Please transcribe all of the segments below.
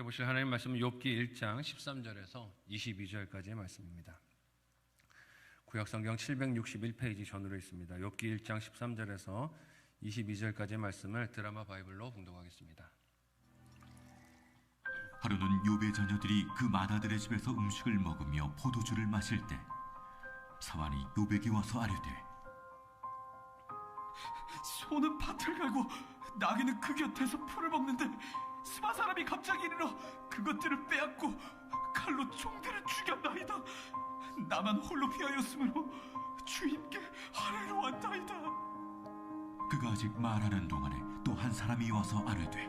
함께 보실 하나님 말씀은 욥기 1장 13절에서 22절까지의 말씀입니다. 구약 성경 761페이지 전으로 있습니다. 욥기 1장 13절에서 22절까지의 말씀을 드라마 바이블로 봉독하겠습니다. 하루는 요배 자녀들이 그 마다들의 집에서 음식을 먹으며 포도주를 마실 때 사환이 요백이 와서 아뢰되 소는 밭을 갈고 나귀는 그 곁에서 풀을 먹는데 스바 사람이 갑자기 이르러 그것들을 빼앗고 칼로 총들을 죽였나이다. 나만 홀로 피하였으므로 주인께 아래로 왔나이다. 그가 아직 말하는 동안에 또 한 사람이 와서 아뢰되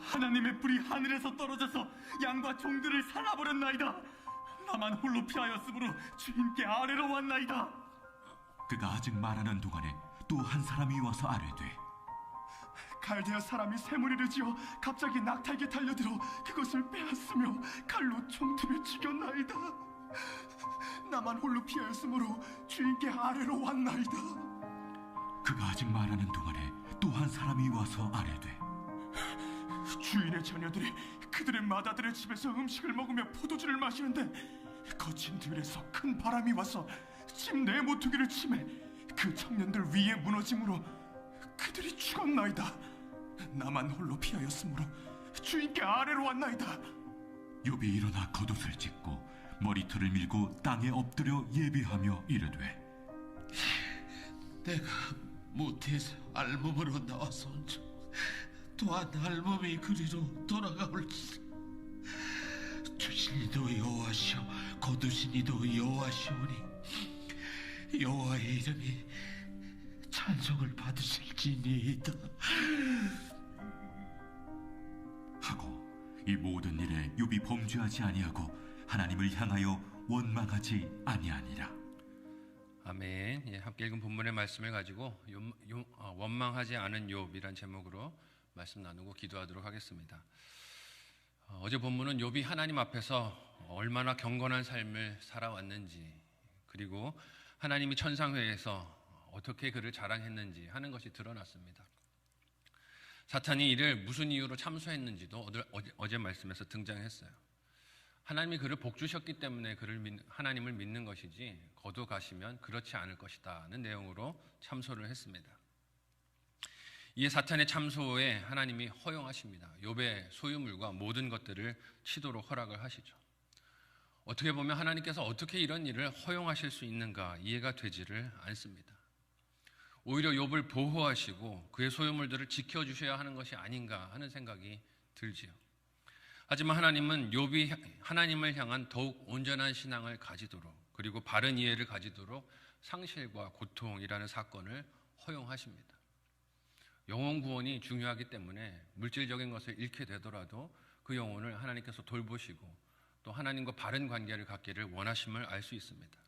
하나님의 불이 하늘에서 떨어져서 양과 종들을 살라버렸나이다. 나만 홀로 피하였으므로 주인께 아래로 왔나이다. 그가 아직 말하는 동안에 또 한 사람이 와서 아뢰되 갈대아 사람이 새무리를 지어 갑자기 낙타에게 달려들어 그것을 빼앗으며 칼로 총들을 죽였나이다. 나만 홀로 피하였으므로 주인께 아래로 왔나이다. 그가 아직 말하는 동안에 또 한 사람이 와서 아뢰되 주인의 자녀들이 그들의 마다들의 집에서 음식을 먹으며 포도주를 마시는데 거친 들에서 큰 바람이 와서 집 내 모퉁이를 치매 그 청년들 위에 무너짐으로 그들이 죽었나이다. 나만 홀로 피하였으므로 주인께 아래로 왔나이다. 욥이 일어나 겉옷을 찢고 머리털을 밀고 땅에 엎드려 예배하며 이르되 내가 모태에서 알몸으로 나와서온즉 또한 알몸이 그리로 돌아가올지 주신이도 여호와시오 거두신이도 여호와시오니 여호와의 이름이 찬송을 받으실지니이다 이 모든 일에 욥이 범죄하지 아니하고 하나님을 향하여 원망하지 아니하니라 아멘. 예, 함께 읽은 본문의 말씀을 가지고 요- 요- 어, 원망하지 않은 욥이란 제목으로 말씀 나누고 기도하도록 하겠습니다. 어, 어제 본문은 욥이 하나님 앞에서 얼마나 경건한 삶을 살아왔는지 그리고 하나님이 천상회에서 어떻게 그를 자랑했는지 하는 것이 드러났습니다. 사탄이 이를 무슨 이유로 참소했는지도 어제- 말씀에서 등장했어요. 하나님이 그를 복 주셨기 때문에 그를 믿, 하나님을 믿는 것이지 거둬 가시면 그렇지 않을 것이다는 내용으로 참소를 했습니다. 이에 사탄의 참소에 하나님이 허용하십니다. 욥의 소유물과 모든 것들을 치도록 허락을 하시죠. 어떻게 보면 하나님께서 어떻게 이런 일을 허용하실 수 있는가 이해가 되지를 않습니다. 오히려 욥을 보호하시고 그의 소유물들을 지켜 주셔야 하는 것이 아닌가 하는 생각이 들지요. 하지만 하나님은 욥이 하나님을 향한 더욱 온전한 신앙을 가지도록 그리고 바른 이해를 가지도록 상실과 고통이라는 사건을 허용하십니다. 영혼 구원이 중요하기 때문에 물질적인 것을 잃게 되더라도 그 영혼을 하나님께서 돌보시고 또 하나님과 바른 관계를 갖기를 원하심을 알 수 있습니다.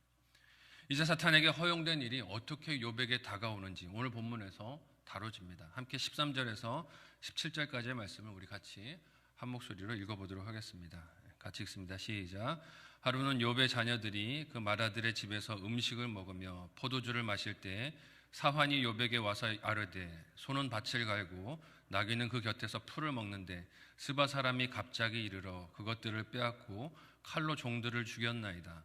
이제 사탄에게 허용된 일이 어떻게 욥에게 다가오는지 오늘 본문에서 다뤄집니다. 함께 13절에서 17절까지의 말씀을 우리 같이 한 목소리로 읽어보도록 하겠습니다. 같이 읽습니다. 시작. 하루는 욥의 자녀들이 그 마다들의 집에서 음식을 먹으며 포도주를 마실 때 사환이 욥에게 와서 아르되 소는 밭을 갈고 나귀는 그 곁에서 풀을 먹는데 스바 사람이 갑자기 이르러 그것들을 빼앗고 칼로 종들을 죽였나이다.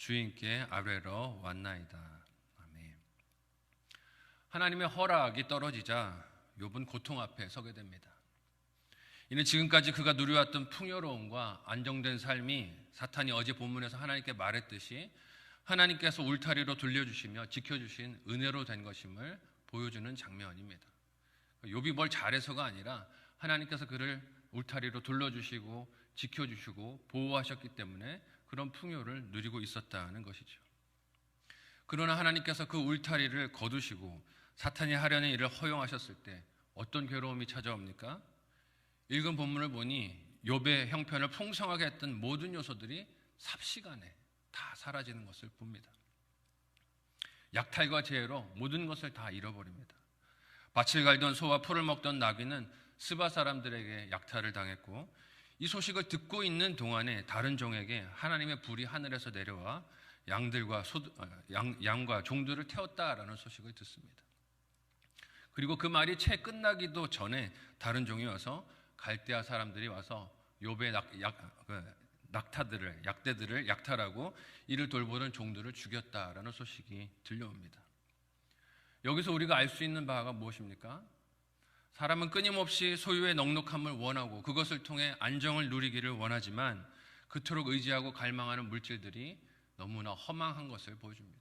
주인께 아뢰러 왔나이다. 아멘. 하나님의 허락이 떨어지자 욥은 고통 앞에 서게 됩니다. 이는 지금까지 그가 누려왔던 풍요로움과 안정된 삶이 사탄이 어제 본문에서 하나님께 말했듯이 하나님께서 울타리로 돌려주시며 지켜주신 은혜로 된 것임을 보여주는 장면입니다. 욥이 뭘 잘해서가 아니라 하나님께서 그를 울타리로 둘러주시고 지켜주시고 보호하셨기 때문에 그런 풍요를 누리고 있었다는 것이죠. 그러나 하나님께서 그 울타리를 거두시고 사탄이 하려는 일을 허용하셨을 때 어떤 괴로움이 찾아옵니까? 읽은 본문을 보니 욥의 형편을 풍성하게 했던 모든 요소들이 삽시간에 다 사라지는 것을 봅니다. 약탈과 재해로 모든 것을 다 잃어버립니다. 밭을 갈던 소와 풀을 먹던 나귀는 스바 사람들에게 약탈을 당했고 이 소식을 듣고 있는 동안에 다른 종에게 하나님의 불이 하늘에서 내려와 양들과 소, 어, 양, 양과 종들을 태웠다라는 소식을 듣습니다. 그리고 그 말이 채 끝나기도 전에 다른 종이 와서 갈대아 사람들이 와서 욥의 낙, 약, 그, 낙타들을 약대들을 약탈하고 이를 돌보는 종들을 죽였다라는 소식이 들려옵니다. 여기서 우리가 알 수 있는 바가 무엇입니까? 사람은 끊임없이 소유의 넉넉함을 원하고 그것을 통해 안정을 누리기를 원하지만 그토록 의지하고 갈망하는 물질들이 너무나 허망한 것을 보여줍니다.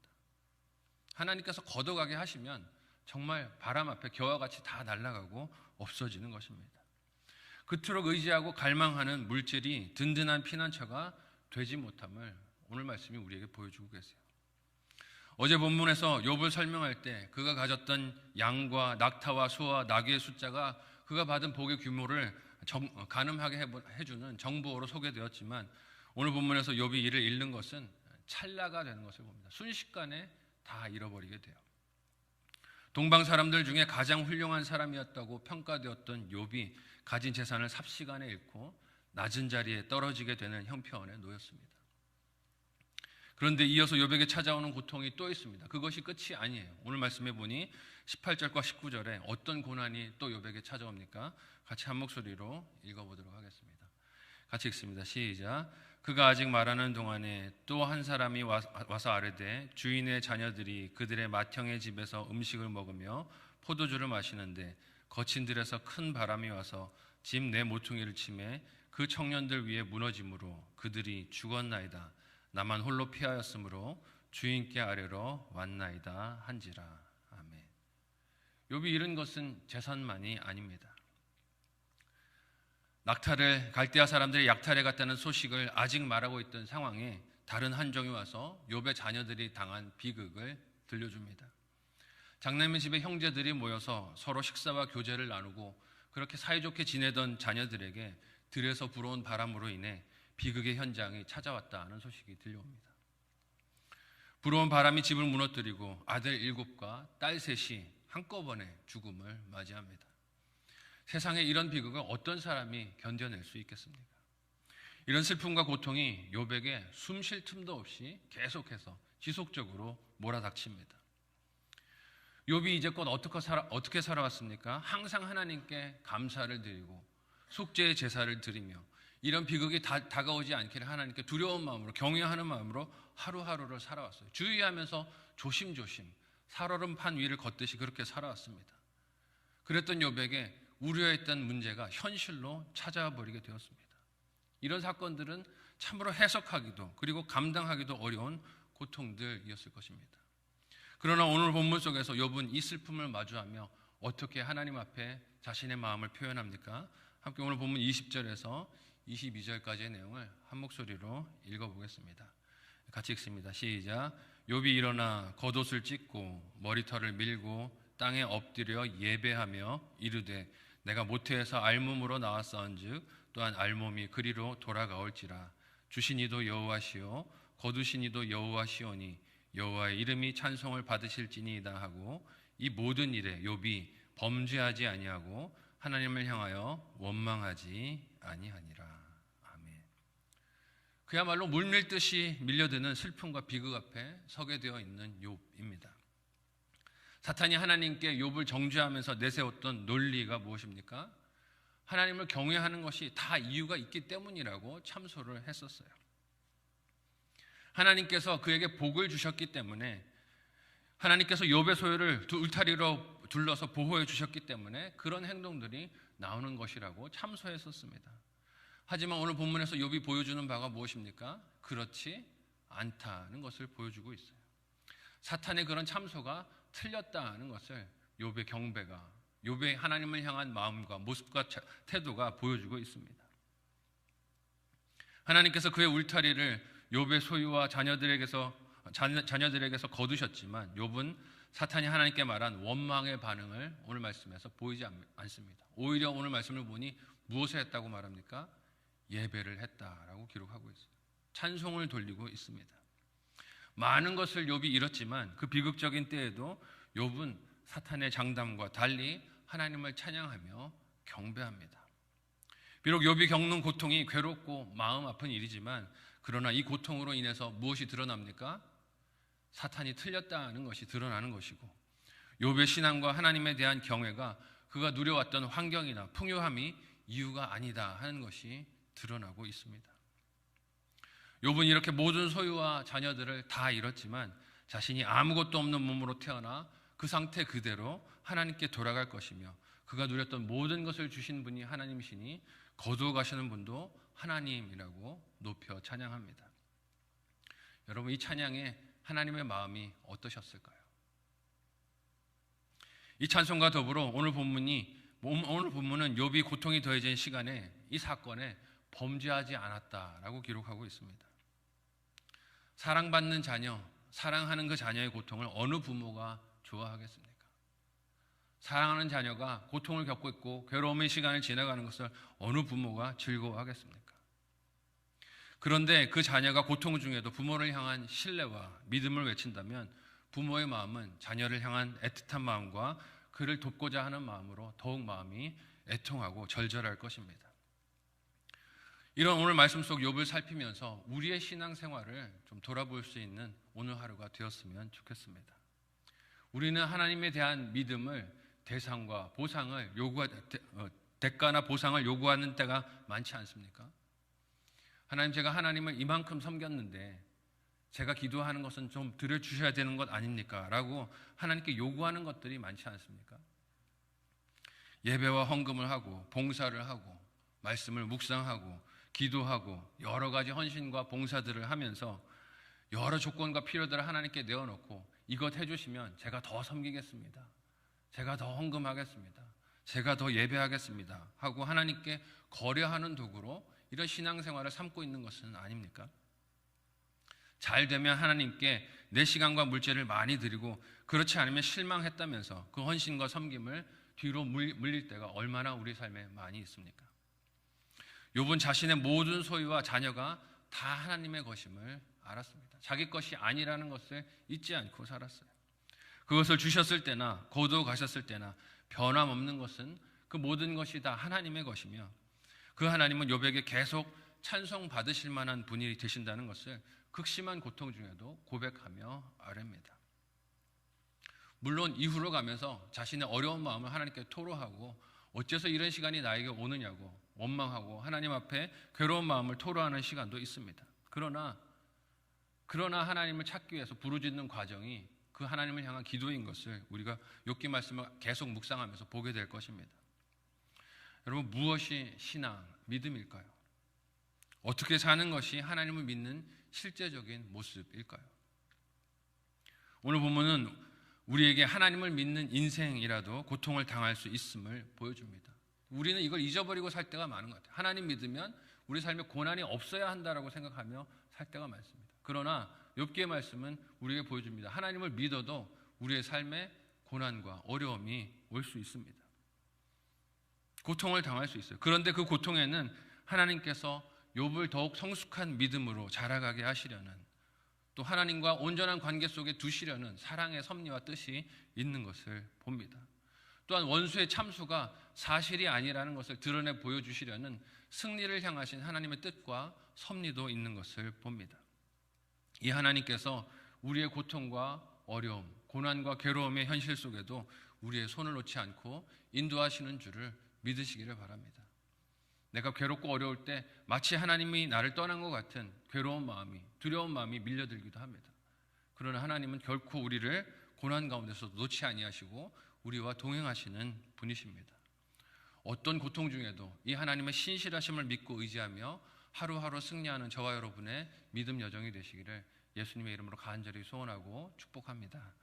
하나님께서 걷어가게 하시면 정말 바람 앞에 겨와 같이 다 날아가고 없어지는 것입니다. 그토록 의지하고 갈망하는 물질이 든든한 피난처가 되지 못함을 오늘 말씀이 우리에게 보여주고 계세요. 어제 본문에서 욥을 설명할 때 그가 가졌던 양과 낙타와 소와 나귀의 숫자가 그가 받은 복의 규모를 정- 가늠하게 해주는 정보로 소개되었지만 오늘 본문에서 욥이 이를 잃는 것은 찰나가 되는 것을 봅니다. 순식간에 다 잃어버리게 돼요. 동방 사람들 중에 가장 훌륭한 사람이었다고 평가되었던 욥이 가진 재산을 삽시간에 잃고 낮은 자리에 떨어지게 되는 형편에 놓였습니다. 그런데 이어서 욥에게 찾아오는 고통이 또 있습니다. 그것이 끝이 아니에요. 오늘 말씀해 보니 18절과 19절에 어떤 고난이 또 욥에게 찾아옵니까? 같이 한 목소리로 읽어보도록 하겠습니다. 같이 읽습니다. 시작. 그가 아직 말하는 동안에 또 한 사람이 와- 와서 아르되 주인의 자녀들이 그들의 맏형의 집에서 음식을 먹으며 포도주를 마시는데 거친 들에서 큰 바람이 와서 집 내 모퉁이를 치매 그 청년들 위에 무너짐으로 그들이 죽었나이다. 나만 홀로 피하였으므로 주인께 아래로 왔나이다 한지라. 아멘. 욥이 잃은 것은 재산만이 아닙니다. 낙타를 갈대아 사람들이 약탈해 갔다는 소식을 아직 말하고 있던 상황에 다른 한 종이 와서 욥의 자녀들이 당한 비극을 들려줍니다. 장남의 집에 형제들이 모여서 서로 식사와 교제를 나누고 그렇게 사이좋게 지내던 자녀들에게 들에서 불어온 바람으로 인해 비극의 현장이 찾아왔다는 소식이 들려옵니다. 불어온 바람이 집을 무너뜨리고 아들 일곱과 딸 셋이 한꺼번에 죽음을 맞이합니다. 세상에 이런 비극을 어떤 사람이 견뎌낼 수 있겠습니까? 이런 슬픔과 고통이 욥에게 숨쉴 틈도 없이 계속해서 지속적으로 몰아닥칩니다. 욥이 이제껏 어떻게 살아 어떻게 살아왔습니까? 항상 하나님께 감사를 드리고 속죄의 제사를 드리며 이런 비극이 다, 다가오지 않기를 하나님께 두려운 마음으로 경외하는 마음으로 하루하루를 살아왔어요. 주의하면서 조심조심 살얼음 판 위를 걷듯이 그렇게 살아왔습니다. 그랬던 욥에게 우려했던 문제가 현실로 찾아와 버리게 되었습니다. 이런 사건들은 참으로 해석하기도 그리고 감당하기도 어려운 고통들이었을 것입니다. 그러나 오늘 본문 속에서 욥은 이 슬픔을 마주하며 어떻게 하나님 앞에 자신의 마음을 표현합니까? 함께 오늘 본문 20절에서 22절까지의 내용을 한 목소리로 읽어보겠습니다. 같이 읽습니다. 시작. 욥이 일어나 겉옷을 찢고 머리털을 밀고 땅에 엎드려 예배하며 이르되 내가 모태에서 알몸으로 나왔사온즉 또한 알몸이 그리로 돌아가올지라 주신 이도 여호와시요 거두신 이도 여호와시오니 여호와의 이름이 찬송을 받으실지니이다 하고 이 모든 일에 욥이 범죄하지 아니하고 하나님을 향하여 원망하지 아니하니라. 그야말로 물밀듯이 밀려드는 슬픔과 비극 앞에 서게 되어 있는 욥입니다. 사탄이 하나님께 욥을 정죄하면서 내세웠던 논리가 무엇입니까? 하나님을 경외하는 것이 다 이유가 있기 때문이라고 참소를 했었어요. 하나님께서 그에게 복을 주셨기 때문에 하나님께서 욥의 소유를 두- 울타리로 둘러서 보호해 주셨기 때문에 그런 행동들이 나오는 것이라고 참소했었습니다. 하지만 오늘 본문에서 욥이 보여주는 바가 무엇입니까? 그렇지 않다는 것을 보여주고 있어요. 사탄의 그런 참소가 틀렸다는 것을 욥의 경배가 욥의 하나님을 향한 마음과 모습과 차- 태도가 보여주고 있습니다. 하나님께서 그의 울타리를 욥의 소유와 자녀들에게서 자녀, 자녀들에게서 거두셨지만 욥은 사탄이 하나님께 말한 원망의 반응을 오늘 말씀에서 보이지 않, 않습니다. 오히려 오늘 말씀을 보니 무엇을 했다고 말합니까? 예배를 했다라고 기록하고 있어요. 찬송을 돌리고 있습니다. 많은 것을 욥이 잃었지만 그 비극적인 때에도 욥은 사탄의 장담과 달리 하나님을 찬양하며 경배합니다. 비록 욥이 겪는 고통이 괴롭고 마음 아픈 일이지만 그러나 이 고통으로 인해서 무엇이 드러납니까? 사탄이 틀렸다는 것이 드러나는 것이고 욥의 신앙과 하나님에 대한 경외가 그가 누려왔던 환경이나 풍요함이 이유가 아니다 하는 것이 드러나고 있습니다. 욥은 이렇게 모든 소유와 자녀들을 다 잃었지만 자신이 아무것도 없는 몸으로 태어나 그 상태 그대로 하나님께 돌아갈 것이며 그가 누렸던 모든 것을 주신 분이 하나님이시니 거두어 가시는 분도 하나님이라고 높여 찬양합니다. 여러분 이 찬양에 하나님의 마음이 어떠셨을까요? 이 찬송과 더불어 오늘 본문이 오늘 본문은 욥이 고통이 더해진 시간에 이 사건에 범죄하지 않았다라고 기록하고 있습니다. 사랑받는 자녀, 사랑하는 그 자녀의 고통을 어느 부모가 좋아하겠습니까? 사랑하는 자녀가 고통을 겪고 있고 괴로움의 시간을 지나가는 것을 어느 부모가 즐거워하겠습니까? 그런데 그 자녀가 고통 중에도 부모를 향한 신뢰와 믿음을 외친다면 부모의 마음은 자녀를 향한 애틋한 마음과 그를 돕고자 하는 마음으로 더욱 마음이 애통하고 절절할 것입니다. 이런 오늘 말씀 속 욥을 살피면서 우리의 신앙 생활을 좀 돌아볼 수 있는 오늘 하루가 되었으면 좋겠습니다. 우리는 하나님에 대한 믿음을 대상과 보상을 요구 어, 대가나 보상을 요구하는 때가 많지 않습니까? 하나님 제가 하나님을 이만큼 섬겼는데 제가 기도하는 것은 좀 들여 주셔야 되는 것 아닙니까? 라고 하나님께 요구하는 것들이 많지 않습니까? 예배와 헌금을 하고 봉사를 하고 말씀을 묵상하고 기도하고 여러 가지 헌신과 봉사들을 하면서 여러 조건과 필요들을 하나님께 내어놓고 이것 해주시면 제가 더 섬기겠습니다. 제가 더 헌금하겠습니다. 제가 더 예배하겠습니다. 하고 하나님께 거래하는 도구로 이런 신앙생활을 삼고 있는 것은 아닙니까? 잘 되면 하나님께 내 시간과 물질을 많이 드리고 그렇지 않으면 실망했다면서 그 헌신과 섬김을 뒤로 물릴 때가 얼마나 우리 삶에 많이 있습니까? 욥은 자신의 모든 소유와 자녀가 다 하나님의 것임을 알았습니다. 자기 것이 아니라는 것을 잊지 않고 살았어요. 그것을 주셨을 때나 거두어 가셨을 때나 변함없는 것은 그 모든 것이 다 하나님의 것이며 그 하나님은 욥에게 계속 찬송 받으실 만한 분이 되신다는 것을 극심한 고통 중에도 고백하며 아뢰입니다. 물론 이후로 가면서 자신의 어려운 마음을 하나님께 토로하고 어째서 이런 시간이 나에게 오느냐고 원망하고 하나님 앞에 괴로운 마음을 토로하는 시간도 있습니다. 그러나 그러나 하나님을 찾기 위해서 부르짖는 과정이 그 하나님을 향한 기도인 것을 우리가 욥기 말씀을 계속 묵상하면서 보게 될 것입니다. 여러분 무엇이 신앙, 믿음일까요? 어떻게 사는 것이 하나님을 믿는 실제적인 모습일까요? 오늘 본문은 우리에게 하나님을 믿는 인생이라도 고통을 당할 수 있음을 보여줍니다. 우리는 이걸 잊어버리고 살 때가 많은 것 같아요. 하나님 믿으면 우리 삶에 고난이 없어야 한다라고 생각하며 살 때가 많습니다. 그러나 욥기의 말씀은 우리에게 보여줍니다. 하나님을 믿어도 우리의 삶에 고난과 어려움이 올 수 있습니다. 고통을 당할 수 있어요. 그런데 그 고통에는 하나님께서 욥을 더욱 성숙한 믿음으로 자라가게 하시려는 또 하나님과 온전한 관계 속에 두시려는 사랑의 섭리와 뜻이 있는 것을 봅니다. 또한 원수의 참수가 사실이 아니라는 것을 드러내 보여주시려는 승리를 향하신 하나님의 뜻과 섭리도 있는 것을 봅니다. 이 하나님께서 우리의 고통과 어려움, 고난과 괴로움의 현실 속에도 우리의 손을 놓지 않고 인도하시는 줄을 믿으시기를 바랍니다. 내가 괴롭고 어려울 때 마치 하나님이 나를 떠난 것 같은 괴로운 마음이, 두려운 마음이 밀려들기도 합니다. 그러나 하나님은 결코 우리를 고난 가운데서 놓지 아니하시고 우리와 동행하시는 분이십니다. 어떤 고통 중에도 이 하나님의 신실하심을 믿고 의지하며 하루하루 승리하는 저와 여러분의 믿음 여정이 되시기를 예수님의 이름으로 간절히 소원하고 축복합니다.